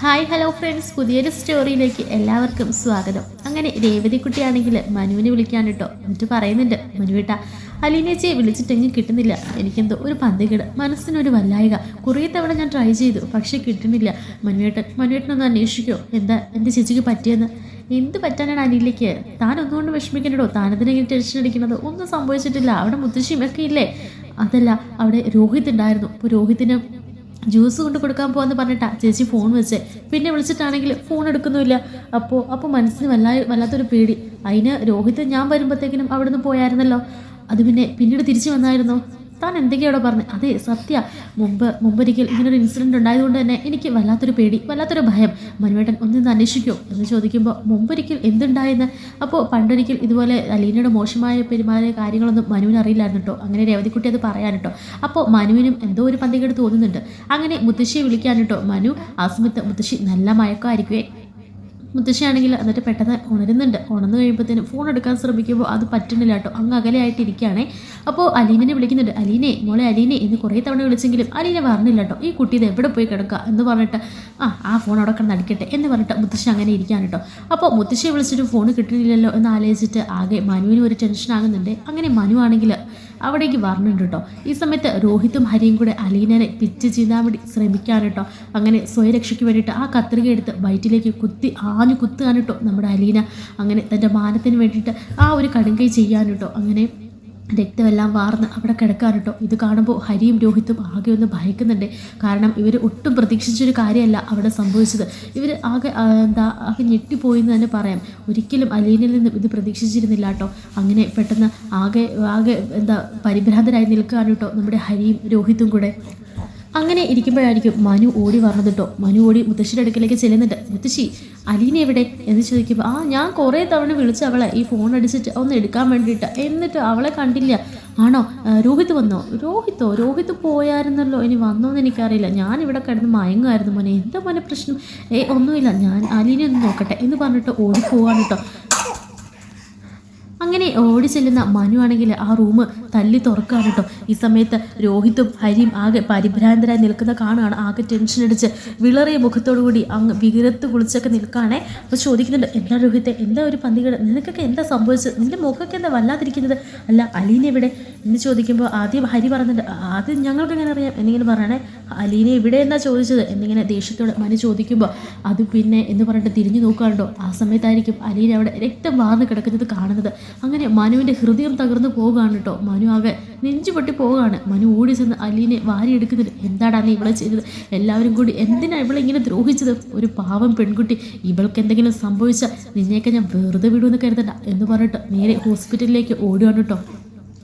Hi hello friends. പുതിയൊരു സ്റ്റോറിയിലേക്ക് എല്ലാവർക്കും സ്വാഗതം. അങ്ങനെ രേവതിക്കുട്ടിയാണെങ്കിൽ മനുവിനെ വിളിക്കാൻ കേട്ടോ എന്നിട്ട് പറയുന്നുണ്ട് മനുവേട്ട അലീനേച്ചിയെ വിളിച്ചിട്ടെങ്കിൽ കിട്ടുന്നില്ല. എനിക്കെന്തോ ഒരു പന്തികേട്. മനസ്സിനൊരു വല്ലായിക. കുറേ തവണ ഞാൻ ട്രൈ ചെയ്തു പക്ഷേ കിട്ടുന്നില്ല. മനുവേട്ടൻ മനുവേട്ടനൊന്ന് അന്വേഷിക്കോ. എന്താ എന്റെ ചേച്ചിക്ക് പറ്റിയെന്ന്? എന്ത് പറ്റാനാണ് അനിലേക്ക്? താൻ ഒന്നുകൊണ്ട് വിഷമിക്കണ്ടോ താനതിനെങ്ങനെ ടെൻഷൻ അടിക്കുന്നത്. ഒന്നും സംഭവിച്ചിട്ടില്ല. അവിടെ മുത്തശ്ശിയും ഒക്കെ ഇല്ലേ? അതല്ല അവിടെ രോഹിത് ഉണ്ടായിരുന്നു. അപ്പോൾ രോഹിത്തിന് ജ്യൂസ് കൊണ്ട് കൊടുക്കാൻ പോകാന്ന് പറഞ്ഞിട്ടാ ചേച്ചി ഫോൺ വെച്ചേ. പിന്നെ വിളിച്ചിട്ടാണെങ്കിൽ ഫോൺ എടുക്കുന്നുമില്ല. അപ്പോൾ അപ്പോൾ മനസ്സിന് വല്ലാ വല്ലാത്തൊരു പേടി. അതിന് രോഹിത് ഞാൻ വരുമ്പോഴത്തേക്കിനും അവിടെ നിന്ന് പോയായിരുന്നല്ലോ. അത് പിന്നെ പിന്നീട് തിരിച്ചു വന്നായിരുന്നു? താൻ എന്തൊക്കെയാണോ പറഞ്ഞത് അതെ സത്യ. മുമ്പ് മുമ്പൊരിക്കൽ ഇങ്ങനൊരു ഇൻസിഡന്റ് ഉണ്ടായതുകൊണ്ട് തന്നെ എനിക്ക് വല്ലാത്തൊരു പേടി വല്ലാത്തൊരു ഭയം. മനുവേട്ടൻ ഒന്നിന്ന് അന്വേഷിക്കുമോ എന്ന് ചോദിക്കുമ്പോൾ മുമ്പൊരിക്കൽ എന്തുണ്ടായെന്ന്? അപ്പോൾ പണ്ടൊരിക്കൽ ഇതുപോലെ അലീനയുടെ മോശമായ പെരുമാറിയ കാര്യങ്ങളൊന്നും മനുവിന് അറിയില്ലായിരുന്നുട്ടോ അങ്ങനെ രേവതിക്കുട്ടി അത് പറയാൻ അപ്പോൾ മനുവിനും എന്തോ ഒരു പന്തികേട് തോന്നുന്നുണ്ട്. അങ്ങനെ മുത്തശ്ശിയെ വിളിക്കാൻ മനു ആ സമയത്ത് മുത്തശ്ശി നല്ല മയക്കമായിരിക്കുവേ. മുത്തശ്ശിയാണെങ്കിൽ എന്നിട്ട് പെട്ടെന്ന് ഉണരുന്നുണ്ട്. ഉണർന്നു കഴിയുമ്പോഴത്തേനും ഫോൺ എടുക്കാൻ ശ്രമിക്കുമ്പോൾ അത് പറ്റുന്നില്ല കേട്ടോ. അങ്ങ് അകലെയായിട്ടിരിക്കുകയാണേ. അപ്പോൾ അലീനെ വിളിക്കുന്നുണ്ട്. അലീനെ മോളെ അലീനെ എന്ന് കുറേ തവണ വിളിച്ചെങ്കിലും അലീനെ പറഞ്ഞില്ല കേട്ടോ. ഈ കുട്ടി ഇത് എവിടെ പോയി കിടക്കുക? എന്ന് പറഞ്ഞിട്ട് ആ ആ ഫോൺ അവിടെ കിടന്ന് അടിക്കട്ടെ. എന്ന് പറഞ്ഞിട്ട് മുത്തശ്ശി അങ്ങനെ ഇരിക്കാൻ കേട്ടോ. അപ്പോൾ മുത്തശ്ശിയെ വിളിച്ചിട്ട് ഫോൺ കിട്ടിയില്ലല്ലോ എന്ന് ആലോചിച്ചിട്ട് ആകെ മനുവിന് ഒരു ടെൻഷൻ ആകുന്നുണ്ട്. അങ്ങനെ മനു ആണെങ്കിൽ അവിടേക്ക് വരണുണ്ട് കേട്ടോ. ഈ സമയത്ത് രോഹിത്തും ഹരിയും കൂടെ അലീനനെ പിച്ച് ചെയ്താൽ വേണ്ടി ശ്രമിക്കാൻ കേട്ടോ. അങ്ങനെ സ്വയരക്ഷയ്ക്ക് വേണ്ടിയിട്ട് ആ കത്രിക എടുത്ത് വയറ്റിലേക്ക് കുത്തി ആഞ്ഞു കുത്തുകയാണ് കേട്ടോ നമ്മുടെ അലീന. അങ്ങനെ തന്റെ മാനത്തിന് വേണ്ടിയിട്ട് ആ ഒരു കടുങ്കൈ ചെയ്യാൻ കേട്ടോ. അങ്ങനെ രക്തമെല്ലാം വാർന്ന് അവിടെ കിടക്കാൻ കേട്ടോ ഇത് കാണുമ്പോൾ ഹരിയും രോഹിത്തും ആകെ ഒന്ന് ഭയക്കുന്നുണ്ട്. കാരണം ഇവർ ഒട്ടും പ്രതീക്ഷിച്ചൊരു കാര്യമല്ല അവിടെ സംഭവിച്ചത്. ഇവർ ആകെ എന്താ ആകെ ഞെട്ടിപ്പോയി എന്ന് തന്നെ പറയാം. ഒരിക്കലും അലീനിൽ നിന്നും ഇത് പ്രതീക്ഷിച്ചിരുന്നില്ല കേട്ടോ. അങ്ങനെ പെട്ടെന്ന് ആകെ ആകെ എന്താ പരിഭ്രാന്തരായി നിൽക്കുകയാണ് കേട്ടോ നമ്മുടെ ഹരിയും രോഹിത്തും കൂടെ. അങ്ങനെ ഇരിക്കുമ്പോഴായിരിക്കും മനു ഓടി വന്നത് കേട്ടോ മനു ഓടി മുത്തശ്ശിയുടെ അടുക്കലേക്ക് ചെല്ലുന്നുണ്ട്. മുത്തശ്ശി അലീന എവിടെ? എന്ന് ചോദിക്കുമ്പോൾ ആ ഞാൻ കുറേ തവണ വിളിച്ച അവളെ. ഈ ഫോൺ അടിച്ചിട്ട് ഒന്ന് എടുക്കാൻ വേണ്ടിയിട്ട്. എന്നിട്ട് അവളെ കണ്ടില്ല. ആണോ? രോഹിത് വന്നോ? രോഹിത്തോ? രോഹിത് പോയായിരുന്നല്ലോ. ഇനി വന്നോന്ന് എനിക്കറിയില്ല. ഞാൻ ഇവിടെ കിടന്ന് മയങ്ങുമായിരുന്നു മോനെ. എന്താ മോനെ പ്രശ്നം? ഏ ഒന്നുമില്ല. ഞാൻ അലീനെ ഒന്ന് നോക്കട്ടെ. എന്ന് പറഞ്ഞിട്ട് ഓടി പോവാണ് കേട്ടോ അങ്ങനെ ഓടി ചെല്ലുന്ന മനു ആണെങ്കിൽ ആ റൂം തല്ലി തുറക്കാൻ കേട്ടോ. ഈ സമയത്ത് രോഹിത്തും ഹരിയും ആകെ പരിഭ്രാന്തരായി നിൽക്കുന്ന കാണുകയാണ് ആകെ ടെൻഷൻ അടിച്ച് വിളറിയ മുഖത്തോടു കൂടി അങ്ങ് വികരത്ത് കുളിച്ചൊക്കെ നിൽക്കുകയാണേ അപ്പോൾ ചോദിക്കുന്നുണ്ട് എന്താ രോഹിത്തെ? എന്താ ഒരു പന്തികേട്? നിനക്കൊക്കെ എന്താ സംഭവിച്ചത്? നിന്റെ മുഖമൊക്കെ എന്താ വല്ലാതിരിക്കുന്നത്? അല്ല അലീന എവിടെ എന്ന് ചോദിക്കുമ്പോൾ ആദ്യം ഹരി പറഞ്ഞിട്ട് ആദ്യം ഞങ്ങൾക്ക് എങ്ങനെ അറിയാം? എന്നിങ്ങനെ പറയണേ അലീനെ ഇവിടെ എന്നാ ചോദിച്ചത്? എന്നിങ്ങനെ ദേഷ്യത്തോടെ മനു ചോദിക്കുമ്പോൾ അത് പിന്നെ എന്ന് പറഞ്ഞിട്ട് തിരിഞ്ഞു നോക്കാണ്ടോ ആ സമയത്തായിരിക്കും അലീന അവിടെ രക്തം വാർന്ന് കിടക്കുന്നത് കാണുന്നത്. അങ്ങനെ മനുവിന്റെ ഹൃദയം തകർന്നു പോവുകയാണ് കേട്ടോ മനു ആകെ നെഞ്ചു പൊട്ടി പോവുകയാണ്. മനു ഓടി ചെന്ന് അലീനെ വാരി എടുക്കുന്നുണ്ട് എന്താടാ നീ ഇവളെ ചെയ്തത്? എല്ലാവരും കൂടി എന്തിനാണ് ഇവളെ ഇങ്ങനെ ദ്രോഹിച്ചത്? ഒരു പാവം പെൺകുട്ടി ഇവൾക്ക് എന്തെങ്കിലും സംഭവിച്ചാൽ നിന്നെയൊക്കെ ഞാൻ വെറുതെ വിടുമെന്ന് കരുതണ്ട എന്ന് പറഞ്ഞിട്ട് നേരെ ഹോസ്പിറ്റലിലേക്ക് ഓടുകയാണ് കേട്ടോ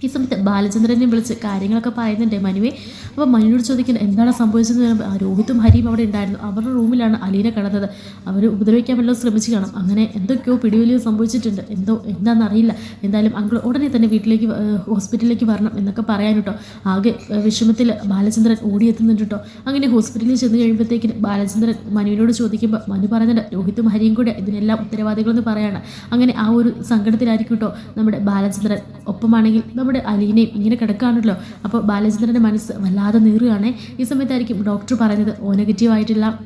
ഈ സമയത്ത് ബാലചന്ദ്രനെ വിളിച്ച് കാര്യങ്ങളൊക്കെ പറയുന്നുണ്ട് മനുവെ. അപ്പോൾ മനുവിനോട് ചോദിക്കുന്നത് എന്താണ് സംഭവിച്ചത് എന്ന് പറയുമ്പോൾ രോഹിത്തും ഹരിയും അവിടെ ഉണ്ടായിരുന്നു. അവരുടെ റൂമിലാണ് അലീന കിടന്നത്. അവർ ഉപദ്രവിക്കാൻ വല്ലതും ശ്രമിച്ചു കാണും. അങ്ങനെ എന്തൊക്കെയോ പിടിവലിയോ സംഭവിച്ചിട്ടുണ്ട്. എന്തോ എന്താണെന്നറിയില്ല എന്തായാലും അങ്കിൾ ഉടനെ തന്നെ വീട്ടിലേക്ക് ഹോസ്പിറ്റലിലേക്ക് വരണം എന്നൊക്കെ പറയാൻ കേട്ടോ ആകെ വിഷമത്തിൽ ബാലചന്ദ്രൻ ഓടിയെത്തുന്നുണ്ട് കേട്ടോ അങ്ങനെ ഹോസ്പിറ്റലിൽ ചെന്ന് കഴിയുമ്പോഴത്തേക്കിന് ബാലചന്ദ്രൻ മനുവിനോട് ചോദിക്കുമ്പോൾ മനു പറയുന്നുണ്ട് രോഹിത്തും ഹരിയും കൂടെ ഇതിനെല്ലാം ഉത്തരവാദികളെന്ന് പറയാണ്. അങ്ങനെ ആ ഒരു സങ്കടത്തിലായിരിക്കും കേട്ടോ നമ്മുടെ ബാലചന്ദ്രൻ. ഒപ്പമാണെങ്കിൽ നമ്മുടെ അലീനയും ഇങ്ങനെ കിടക്കുകയാണല്ലോ അപ്പോൾ ബാലചന്ദ്രന്റെ മനസ്സ് വല്ലാതെ നീറുകയാണ്. ഈ സമയത്തായിരിക്കും ഡോക്ടർ പറയുന്നത് ഓ നെഗറ്റീവ് ആയിട്ടുള്ള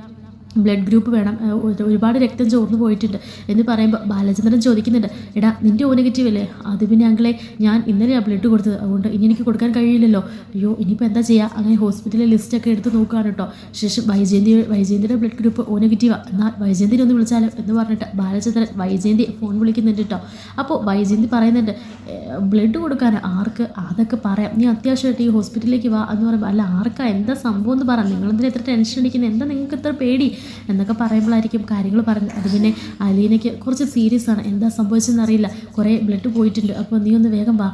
ബ്ലഡ് ഗ്രൂപ്പ് വേണം. ഒരുപാട് രക്തം ചോർന്നു പോയിട്ടുണ്ട് എന്ന് പറയുമ്പോൾ ബാലചന്ദ്രൻ ചോദിക്കുന്നുണ്ട് എടാ നിന്റെ ഓ നെഗറ്റീവ് അല്ലേ? അത് പിന്നെ അങ്കിളെ ഞാൻ ഇന്നലെയാണ് ബ്ലഡ് കൊടുത്തത്. അതുകൊണ്ട് ഇനി എനിക്ക് കൊടുക്കാൻ കഴിയില്ലല്ലോ. അയ്യോ ഇനിയിപ്പോൾ എന്താ ചെയ്യുക അങ്ങനെ ഹോസ്പിറ്റലിലെ ലിസ്റ്റൊക്കെ എടുത്ത് നോക്കുകയാണ് കേട്ടോ ശേഷം വൈജയന്തി വൈജയന്തിയുടെ ബ്ലഡ് ഗ്രൂപ്പ് ഓ നെഗറ്റീവാണ് എന്നാൽ വൈജയന്തിനെ ഒന്ന് വിളിച്ചാലോ എന്ന് പറഞ്ഞിട്ട് ബാലചന്ദ്രൻ വൈജയന്തി ഫോൺ വിളിക്കുന്നുണ്ട് കേട്ടോ അപ്പോൾ വൈജയന്തി പറയുന്നുണ്ട് ബ്ലഡ് കൊടുക്കാൻ ആർക്ക്? അതൊക്കെ പറയാം. നീ അത്യാവശ്യമായിട്ട് ഈ ഹോസ്പിറ്റലിലേക്ക് വാ എന്ന് പറയുമ്പോൾ അല്ല ആർക്കാ? എന്താ സംഭവം എന്ന് പറ. നിങ്ങളെന്തിനാ എത്ര ടെൻഷൻ അടിക്കുന്നത് എന്താ നിങ്ങൾക്ക് ഇത്ര പേടി? എന്നൊക്കെ പറയുമ്പോഴായിരിക്കും കാര്യങ്ങൾ പറഞ്ഞു അത് പിന്നെ അലീനയ്ക്ക് കുറച്ച് സീരിയസ് ആണ്. എന്താ സംഭവിച്ചതെന്നറിയില്ല കുറേ ബ്ലഡ് പോയിട്ടുണ്ട്. അപ്പോൾ നീ ഒന്ന് വേഗം വാ.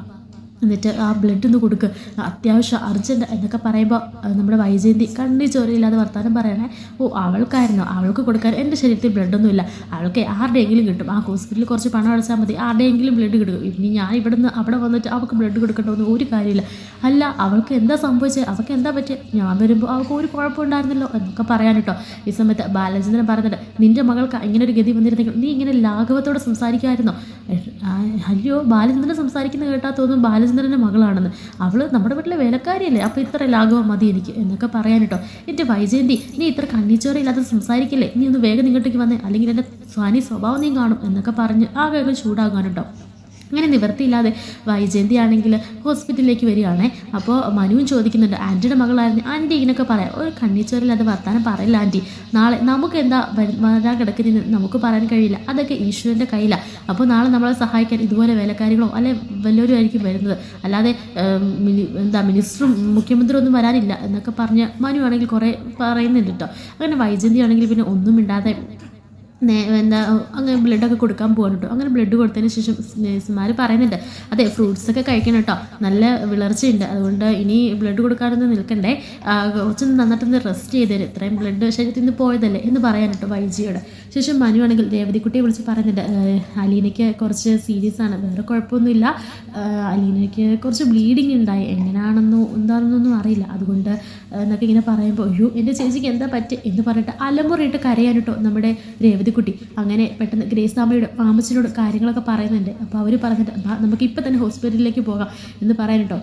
എന്നിട്ട് ആ ബ്ലഡ് ഒന്ന് കൊടുക്കുക അത്യാവശ്യം അർജന്റ് എന്നൊക്കെ പറയുമ്പോൾ നമ്മുടെ വൈജയന്തി കണ്ണി ചോരയില്ലാതെ വർത്താനം പറയണേ. ഓ അവൾക്കായിരുന്നു. അവൾക്ക് കൊടുക്കാൻ എന്റെ ശരീരത്തിൽ ബ്ലഡൊന്നുമില്ല അവൾക്ക് ആരുടെയെങ്കിലും കിട്ടും. ആ ഹോസ്പിറ്റലിൽ കുറച്ച് പണം അടച്ചാൽ മതി. ആരുടെയെങ്കിലും ബ്ലഡ് കിട്ടും. ഇനി ഞാൻ ഇവിടെ നിന്ന് അവിടെ വന്നിട്ട് അവൾക്ക് ബ്ലഡ് കൊടുക്കേണ്ടതൊന്നും ഒരു കാര്യമില്ല. അല്ല അവൾക്ക് എന്താ സംഭവിച്ചത് അവൾക്ക് എന്താ പറ്റിയത് ഞാൻ വരുമ്പോൾ അവൾക്ക് ഒരു കുഴപ്പമുണ്ടായിരുന്നല്ലോ എന്നൊക്കെ പറയാൻ കേട്ടോ. ഈ സമയത്ത് ബാലചന്ദ്രൻ പറയുന്നുണ്ട് നിന്റെ മകൾക്ക് ഇങ്ങനെ ഒരു ഗതി വന്നിരുന്നെങ്കിൽ നീ ഇങ്ങനെ ലാഘവത്തോടെ സംസാരിക്കുമായിരുന്നോ? അയ്യോ ബാലചന്ദ്രൻ സംസാരിക്കുന്ന കേട്ടാൽ തോന്നും. ബാലചന്ദ്രൻ ബാലചന്ദ്രന്റെ മകളാണെന്ന്. അവൾ നമ്മുടെ വീട്ടിലെ വേലക്കാരിയല്ലേ. അപ്പോൾ ഇത്ര ലാഘവം മതി എനിക്ക് എന്നൊക്കെ പറയാൻ കേട്ടോ. എന്റെ വൈജയന്തി നീ ഇത്ര കണ്ണിച്ചോരയില്ലാതെ സംസാരിക്കില്ലേ? നീ ഒന്ന് വേഗം ഇങ്ങോട്ടേക്ക് വന്നേ. അല്ലെങ്കിൽ എന്റെ സ്വാനി സ്വഭാവം നീ കാണും എന്നൊക്കെ പറഞ്ഞ് ആ വേഗം ചൂടാകാൻ കേട്ടോ. അങ്ങനെ നിവർത്തിയില്ലാതെ വൈജയന്തി ആണെങ്കിൽ ഹോസ്പിറ്റലിലേക്ക് വരികയാണേ. അപ്പോൾ മനുവും ചോദിക്കുന്നുണ്ട് ആന്റിയുടെ മകളായിരുന്നു. ആന്റി ഇങ്ങനെയൊക്കെ പറയാം. ഒരു കണ്ണിച്ചോരില്ലാതെ വർത്താനം പറയില്ല ആന്റി നാളെ നമുക്ക് എന്താ വര- വരാൻ കിടക്കുന്നതെന്ന് നമുക്ക് പറയാൻ കഴിയില്ല. അതൊക്കെ ഈശ്വരന്റെ കയ്യിലാണ് അപ്പോൾ നാളെ നമ്മളെ സഹായിക്കാൻ ഇതുപോലെ വേലക്കാരികളോ അല്ലെ വല്ലവരും ആയിരിക്കും വരുന്നത്. അല്ലാതെ എന്താ മിനിസ്റ്ററും മുഖ്യമന്ത്രിയും ഒന്നും വരാനില്ല എന്നൊക്കെ പറഞ്ഞ് മനു ആണെങ്കിൽ കുറേ പറയുന്നുണ്ട് കേട്ടോ അങ്ങനെ വൈജയന്തി ആണെങ്കിൽ പിന്നെ ഒന്നും മിണ്ടാതെ നേ എന്താ അങ്ങനെ ബ്ലഡൊക്കെ കൊടുക്കാൻ പോകാൻ അങ്ങനെ ബ്ലഡ് കൊടുത്തതിന് ശേഷം നേഴ്സുമാർ പറയുന്നുണ്ട് അതെ ഫ്രൂട്ട്സ് ഒക്കെ കഴിക്കണം കേട്ടോ. നല്ല വിളർച്ചയുണ്ട്. അതുകൊണ്ട് ഇനി ബ്ലഡ് കൊടുക്കാനൊന്നും നിൽക്കണ്ടേ. കുറച്ച് നന്നായിട്ടൊന്ന് റെസ്റ്റ് ചെയ്ത് തരും. ഇത്രയും ബ്ലഡ് ശരീരത്തിൽ നിന്ന് പോയതല്ലേ? എന്ന് പറയാൻ കേട്ടോ വൈജിയോട്. ശേഷം മനു ആണെങ്കിൽ രേവതിക്കുട്ടിയെ വിളിച്ച് പറയുന്നുണ്ട് അലീനയ്ക്ക് കുറച്ച് സീരിയസ് ആണ്. വേറെ കുഴപ്പമൊന്നുമില്ല. അലീനയ്ക്ക് കുറച്ച് ബ്ലീഡിങ് ഉണ്ടായി. എങ്ങനെയാണെന്നോ എന്താണെന്നൊന്നും അറിയില്ല. അതുകൊണ്ട് എന്നൊക്കെ ഇങ്ങനെ പറയുമ്പോൾ അയ്യോ എന്റെ ചേച്ചിക്ക് എന്താ പറ്റുക എന്ന് പറഞ്ഞിട്ട് അലമുറയിട്ട് കരയാൻ കേട്ടോ നമ്മുടെ രേവതിക്കുട്ടി അങ്ങനെ പെട്ടെന്ന് ഗ്രേസ് അമ്മയുടെ മാമച്ചനോട് കാര്യങ്ങളൊക്കെ പറയുന്നുണ്ട്. അപ്പോൾ അവർ പറഞ്ഞിട്ട് നമുക്കിപ്പോൾ തന്നെ ഹോസ്പിറ്റലിലേക്ക് പോകാം എന്ന് പറയാൻ കേട്ടോ.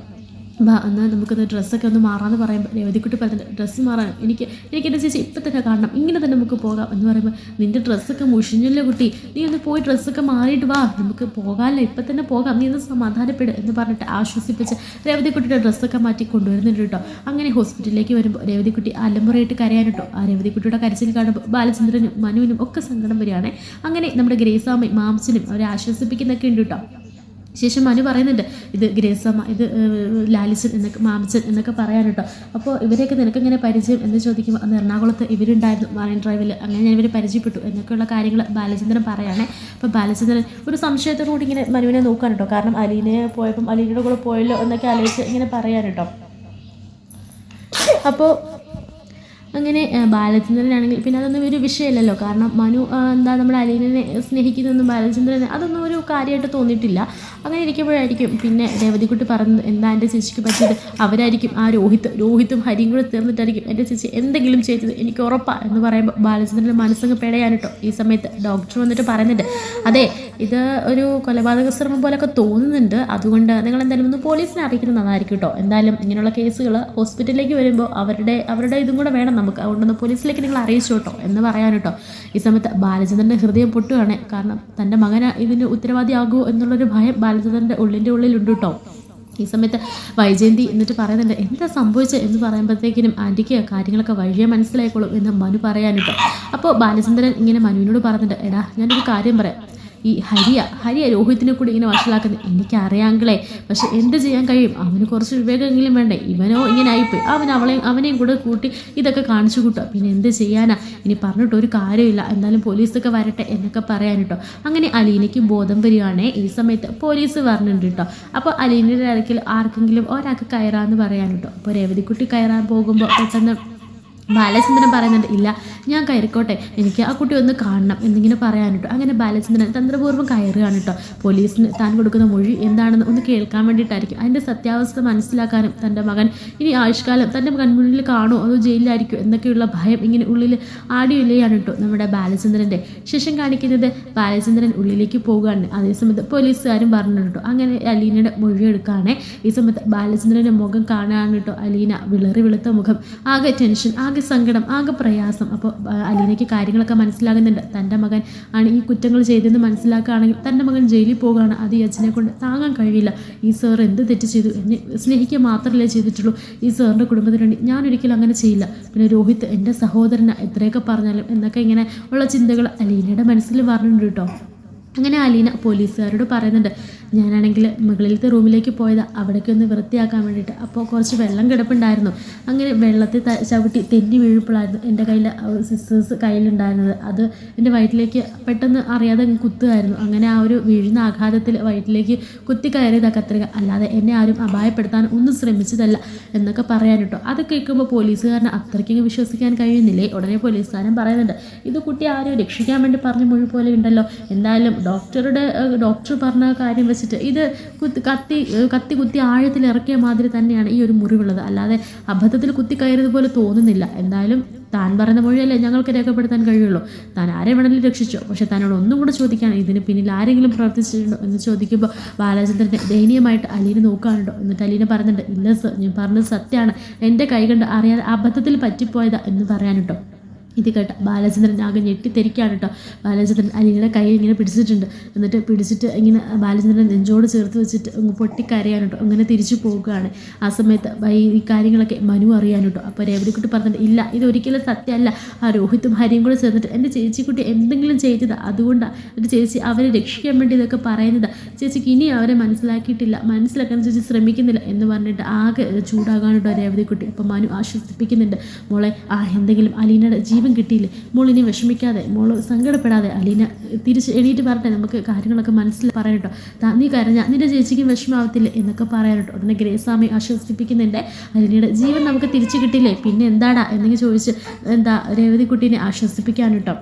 എന്നാൽ നമുക്കൊന്ന് ഡ്രസ്സൊക്കെ ഒന്ന് മാറാമെന്ന് പറയുമ്പോൾ രേവതിക്കുട്ടി പറഞ്ഞിട്ട് ഡ്രസ്സ് മാറാൻ എനിക്ക് എനിക്ക് എന്റെ ചേച്ചി ഇപ്പം തന്നെ കാണണം ഇങ്ങനെ തന്നെ നമുക്ക് പോകാം എന്ന് പറയുമ്പോൾ നിന്റെ ഡ്രസ്സൊക്കെ മുഷിഞ്ഞല്ലോ കുട്ടി നീ ഒന്ന് പോയി ഡ്രസ്സൊക്കെ മാറിയിട്ട് വാ നമുക്ക് പോകാമല്ലോ ഇപ്പം തന്നെ പോകാം നീ ഒന്ന് സമാധാനപ്പെടും എന്ന് പറഞ്ഞിട്ട് ആശ്വസിപ്പിച്ച് രേവതിക്കുട്ടിയുടെ ഡ്രസ്സൊക്കെ മാറ്റി കൊണ്ടുവരുന്നുണ്ട് കേട്ടോ. അങ്ങനെ ഹോസ്പിറ്റലിലേക്ക് വരുമ്പോൾ രേവതിക്കുട്ടി അലമുറയിട്ട് കരയാൻ കേട്ടോ ആ രേവതിക്കുട്ടിയുടെ കരച്ചിൽ കാണുമ്പോൾ ബാലചന്ദ്രനും മനുവിനും ഒക്കെ സങ്കടം വരികയാണ്. അങ്ങനെ നമ്മുടെ ഗ്രേസാമ്മയും മാംസനും അവരെ ആശ്വസിപ്പിക്കുന്നൊക്കെ ഉണ്ട് കേട്ടോ. ശേഷം മനു പറയുന്നുണ്ട് ഇത് ഗ്രേസമ്മ ഇത് ലാലിസൻ എന്നൊക്കെ മാമിച്ചൻ എന്നൊക്കെ പറയാൻ കേട്ടോ അപ്പോൾ ഇവരെയൊക്കെ നിനക്ക് ഇങ്ങനെ പരിചയം എന്ന് ചോദിക്കുമ്പോൾ അന്ന് എറണാകുളത്ത് ഇവരുണ്ടായിരുന്നു മറൈൻ ഡ്രൈവിൽ അങ്ങനെ ഞാൻ ഇവരെ പരിചയപ്പെട്ടു എന്നൊക്കെയുള്ള കാര്യങ്ങൾ ബാലചന്ദ്രൻ പറയുകയാണേ അപ്പോൾ ബാലചന്ദ്രൻ ഒരു സംശയത്തോടു കൂടി ഇങ്ങനെ മനുവിനെ നോക്കാൻ കേട്ടോ കാരണം അലീനെ പോയപ്പം അലീനയുടെ കൂടെ പോയല്ലോ എന്നൊക്കെ ആലോചിച്ച് ഇങ്ങനെ പറയാൻ കേട്ടോ അപ്പോൾ അങ്ങനെ ബാലചന്ദ്രനാണെങ്കിൽ പിന്നെ അതൊന്നും ഒരു വിഷയമല്ലല്ലോ. കാരണം മനു എന്താ നമ്മുടെ അലീനനെ സ്നേഹിക്കുന്നതെന്നും ബാലചന്ദ്രൻ അതൊന്നും ഒരു കാര്യമായിട്ട് തോന്നിയിട്ടില്ല. അങ്ങനെ ഇരിക്കുമ്പോഴായിരിക്കും പിന്നെ രേവതിക്കുട്ടി പറഞ്ഞത് എന്താ എന്റെ ചേച്ചിക്ക് പറ്റിയത്? അവരായിരിക്കും ആ രോഹിത് രോഹിത്തും ഹരിയും കൂടെ തീർന്നിട്ടായിരിക്കും എന്റെ ചേച്ചി എന്തെങ്കിലും ചെയ്തത് എനിക്ക് ഉറപ്പാണ് എന്ന് പറയുമ്പോൾ ബാലചന്ദ്രന്റെ മനസ്സങ്ങ് പെടയാണ് കേട്ടോ ഈ സമയത്ത് ഡോക്ടർ വന്നിട്ട് പറയുന്നുണ്ട്. അതെ ഇത് ഒരു കൊലപാതക ശ്രമം പോലൊക്കെ തോന്നുന്നുണ്ട്. അതുകൊണ്ട് നിങ്ങൾ എന്തായാലും ഒന്ന് പോലീസിനെ അറിയിക്കുന്നത് നന്നായിരിക്കും കേട്ടോ. എന്തായാലും ഇങ്ങനെയുള്ള കേസുകൾ ഹോസ്പിറ്റലിലേക്ക് വരുമ്പോൾ അവരുടെ അവരുടെ ഇതും കൂടെ വേണം നമുക്ക് അതുകൊണ്ടൊന്ന് പോലീസിലേക്ക് നിങ്ങൾ അറിയിച്ചു കേട്ടോ എന്ന് പറയാൻ കേട്ടോ. ഈ സമയത്ത് ബാലചന്ദ്രന്റെ ഹൃദയം പൊട്ടുകയാണ്. കാരണം തന്റെ മകൻ ഇതിന് ഉത്തരവാദിയാകുമോ എന്നുള്ളൊരു ഭയം ബാലചന്ദ്രന്റെ ഉള്ളിന്റെ ഉള്ളിലുണ്ട് കേട്ടോ. ഈ സമയത്ത് വൈജയന്തി എന്നിട്ട് പറയുന്നുണ്ട് എന്താ സംഭവിച്ചത് എന്ന് പറയുമ്പോഴത്തേക്കിനും ആന്റിക്ക് കാര്യങ്ങളൊക്കെ വഴിയെ മനസ്സിലായിക്കോളും എന്ന് മനു പറയാനുണ്ട് അപ്പോൾ ബാലചന്ദ്രൻ ഇങ്ങനെ മനുവിനോട് പറയുന്നുണ്ട് എടാ ഞാനൊരു കാര്യം പറയാം. ഈ ഹരിയ ഹരിയ രോഹിത്തിനെ കൂടി ഇങ്ങനെ വഷളാക്കുന്നത്. എനിക്കറിയാങ്കിളേ പക്ഷെ എന്ത് ചെയ്യാൻ കഴിയും? അവന് കുറച്ച് വിവേകമെങ്കിലും വേണ്ടേ? ഇവനോ ഇങ്ങനെ ആയിപ്പോയി. അവൻ അവളെ അവനെയും കൂടെ കൂട്ടി ഇതൊക്കെ കാണിച്ചു കൂട്ടുക. പിന്നെ എന്ത് ചെയ്യാനാ? ഇനി പറഞ്ഞിട്ട് ഒരു കാര്യമില്ല. എന്നാലും പോലീസൊക്കെ വരട്ടെ എന്നൊക്കെ പറയാൻ കേട്ടോ അങ്ങനെ അലീനയ്ക്ക് ബോധം വരികയാണേ. ഈ സമയത്ത് പോലീസ് പറഞ്ഞിട്ടുണ്ട് കേട്ടോ അപ്പോൾ അലീനയുടെ ഇടയ്ക്കിൽ ആർക്കെങ്കിലും ഒരാൾക്ക് കയറാമെന്ന് പറയാൻ കേട്ടോ അപ്പോൾ രേവതിക്കുട്ടി കയറാൻ പോകുമ്പോൾ പെട്ടെന്ന് ബാലചന്ദ്രൻ പറയുന്നുണ്ട് ഇല്ല ഞാൻ കയറിക്കോട്ടെ എനിക്ക് ആ കുട്ടി ഒന്ന് കാണണം എന്നിങ്ങനെ പറയാൻ കേട്ടോ അങ്ങനെ ബാലചന്ദ്രൻ തന്ത്രപൂർവം കയറുകയാണ് കേട്ടോ. പോലീസിന് താൻ കൊടുക്കുന്ന മൊഴി എന്താണെന്ന് ഒന്ന് കേൾക്കാൻ വേണ്ടിയിട്ടായിരിക്കും. അതിന്റെ സത്യാവസ്ഥ മനസ്സിലാക്കാനും തന്റെ മകൻ ഇനി ആയുഷ്കാലം തന്റെ കൺമുന്നിൽ കാണുമോ അതോ ജയിലിലായിരിക്കും എന്നൊക്കെയുള്ള ഭയം ഇങ്ങനെ ഉള്ളിൽ ആടിയില്ലയാണ് കേട്ടോ നമ്മുടെ ബാലചന്ദ്രന്റെ. ശേഷം കാണിക്കുന്നത് ബാലചന്ദ്രൻ ഉള്ളിലേക്ക് പോകുകയാണ് അതേസമയത്ത് പോലീസുകാരും പറഞ്ഞിട്ടോ അങ്ങനെ അലീനയുടെ മൊഴി എടുക്കുകയാണ് ഈ സമയത്ത് ബാലചന്ദ്രന്റെ മുഖം കാണാൻ കേട്ടോ അലീന വിളറി വെളുത്ത മുഖം ആകെ ടെൻഷൻ ആകെ സങ്കടം ആകെ പ്രയാസം. അപ്പോൾ അലീനയ്ക്ക് കാര്യങ്ങളൊക്കെ മനസ്സിലാകുന്നുണ്ട്. തന്റെ മകൻ ആണ് ഈ കുറ്റങ്ങൾ ചെയ്തതെന്ന് മനസ്സിലാക്കുകയാണെങ്കിൽ തന്റെ മകൻ ജയിലിൽ പോകുകയാണ് അത് ഈ അച്ഛനെ കൊണ്ട് താങ്ങാൻ കഴിയില്ല. ഈ സാർ എന്ത് തെറ്റ് ചെയ്തു? എന്നെ സ്നേഹിക്കുക മാത്രമല്ലേ ചെയ്തിട്ടുള്ളൂ. ഈ സാറിന്റെ കുടുംബത്തിന് ഞാൻ ഒരിക്കലും അങ്ങനെ ചെയ്യില്ല. പിന്നെ രോഹിത് എന്റെ സഹോദരനെ എത്രയൊക്കെ പറഞ്ഞാലും എന്നൊക്കെ ഇങ്ങനെ ഉള്ള ചിന്തകൾ അലീനയുടെ മനസ്സിൽ പറഞ്ഞിട്ടുണ്ട് കേട്ടോ. അങ്ങനെ അലീന പോലീസുകാരോട് പറയുന്നുണ്ട്. ഞാനാണെങ്കിൽ മുകളിലത്തെ റൂമിലേക്ക് പോയത് അവിടേക്ക് ഒന്ന് വൃത്തിയാക്കാൻ വേണ്ടിയിട്ട്. അപ്പോൾ കുറച്ച് വെള്ളം കിടപ്പുണ്ടായിരുന്നു. അങ്ങനെ വെള്ളത്തിൽ ചവിട്ടി തെന്നി വീഴുമ്പോഴായിരുന്നു എന്റെ കയ്യിൽ സിസ്റ്റേഴ്സ് കയ്യിലുണ്ടായിരുന്നത്. അത് എന്റെ വയറ്റിലേക്ക് പെട്ടെന്ന് അറിയാതെ കുത്തുമായിരുന്നു അങ്ങനെ ആ ഒരു വീഴുന്ന ആഘാതത്തിൽ വയറ്റിലേക്ക് കുത്തി കയറിയതാ കത്രിക. അല്ലാതെ എന്നെ ആരും അപായപ്പെടുത്താൻ ഒന്നും ശ്രമിച്ചതല്ല എന്നൊക്കെ പറയാൻ കേട്ടോ. അത് കേൾക്കുമ്പോൾ പോലീസുകാരനെ അത്രയ്ക്കും വിശ്വസിക്കാൻ കഴിയുന്നില്ലേ? ഉടനെ പോലീസുകാരൻ പറയുന്നുണ്ട് ഇത് കുട്ടി ആരും രക്ഷിക്കാൻ വേണ്ടി പറഞ്ഞ മുഴുവൻ പോലെ ഉണ്ടല്ലോ. എന്തായാലും ഡോക്ടറുടെ ഡോക്ടർ പറഞ്ഞ കാര്യം വെച്ച് വെച്ചിട്ട് ഇത് കുത്തി കത്തി കത്തി ആഴത്തിൽ ഇറക്കിയ മാതിരി തന്നെയാണ് ഈ ഒരു മുറിവുള്ളത്. അല്ലാതെ അബദ്ധത്തിൽ കുത്തി കയറിയത് പോലെ തോന്നുന്നില്ല. എന്തായാലും താൻ പറയുന്ന മൊഴിയല്ലേ ഞങ്ങൾക്ക് രേഖപ്പെടുത്താൻ കഴിയുള്ളൂ. താൻ ആരെ വേണമെങ്കിലും രക്ഷിച്ചോ. പക്ഷെ തന്നോട് ഒന്നും കൂടെ ചോദിക്കാൻ ഇതിന് പിന്നിൽ ആരെങ്കിലും പ്രവർത്തിച്ചിട്ടുണ്ടോ എന്ന് ചോദിക്കുമ്പോൾ ബാലചന്ദ്രനെ ദയനീയമായിട്ട് അലീനെ നോക്കാനുണ്ടോ? എന്നിട്ട് അലീനെ പറഞ്ഞിട്ടുണ്ട് ഇല്ല സർ ഞാൻ പറഞ്ഞത് സത്യമാണ്. എന്റെ കൈ കണ്ട് അറിയാതെ അബദ്ധത്തിൽ പറ്റിപ്പോയതാ എന്ന് പറയാനുട്ടോ ഇത് കേട്ട ബാലചന്ദ്രൻ ആകെ ഞെട്ടിത്തെരിക്കാണ് കേട്ടോ. ബാലചന്ദ്രൻ അലീനയുടെ കൈ ഇങ്ങനെ പിടിച്ചിട്ടുണ്ട്. എന്നിട്ട് പിടിച്ചിട്ട് ഇങ്ങനെ ബാലചന്ദ്രൻ നെഞ്ചോട് ചേർത്ത് വെച്ചിട്ട് പൊട്ടിക്കരയാണ് കേട്ടോ. അങ്ങനെ തിരിച്ചു പോകുകയാണ്. ആ സമയത്ത് ഈ കാര്യങ്ങളൊക്കെ മനു അറിയാൻ കേട്ടോ. അപ്പോൾ രേവതിക്കുട്ടി പറഞ്ഞിട്ട് ഇല്ല ഇത് ഒരിക്കലും സത്യമല്ല. ആ രോഹിത്തും ഹരിയും കൂടെ ചേർന്നിട്ട് എന്റെ ചേച്ചിക്കുട്ടി എന്തെങ്കിലും ചെയ്തത്. അതുകൊണ്ടാണ് എന്റെ ചേച്ചി അവരെ രക്ഷിക്കാൻ വേണ്ടി ഇതൊക്കെ പറയുന്നത്. ചേച്ചിക്ക് ഇനി അവരെ മനസ്സിലാക്കിയിട്ടില്ല. മനസ്സിലാക്കാൻ ചേച്ചി ശ്രമിക്കുന്നില്ല. എന്ന് പറഞ്ഞിട്ട് ആകെ ചൂടാകാൻ കേട്ടോ രേവതിക്കുട്ടി. അപ്പോൾ മനു ആശ്വസിപ്പിക്കുന്നുണ്ട് മോളെ ആ എന്തെങ്കിലും അലീനയുടെ ജീവൻ കിട്ടിയില്ലേ. മോൾ ഇനി വിഷമിക്കാതെ മോൾ സങ്കടപ്പെടാതെ അലീന തിരിച്ച് എണീറ്റ് പറഞ്ഞെ നമുക്ക് കാര്യങ്ങളൊക്കെ മനസ്സിൽ പറയട്ടോ നീ കരഞ്ഞ നിന്റെ ചേച്ചിക്കും വിഷമാവത്തില്ലേ എന്നൊക്കെ പറയാനട്ടോ ഉടനെ ഗ്രേസ്വാമി ആശ്വസിപ്പിക്കുന്നുണ്ട്. അലീനയുടെ ജീവൻ നമുക്ക് തിരിച്ചു കിട്ടില്ലേ പിന്നെ എന്താടാ? എന്നെങ്കിൽ ചോദിച്ച് എന്താ രേവതി കുട്ടീനെ കേട്ടോ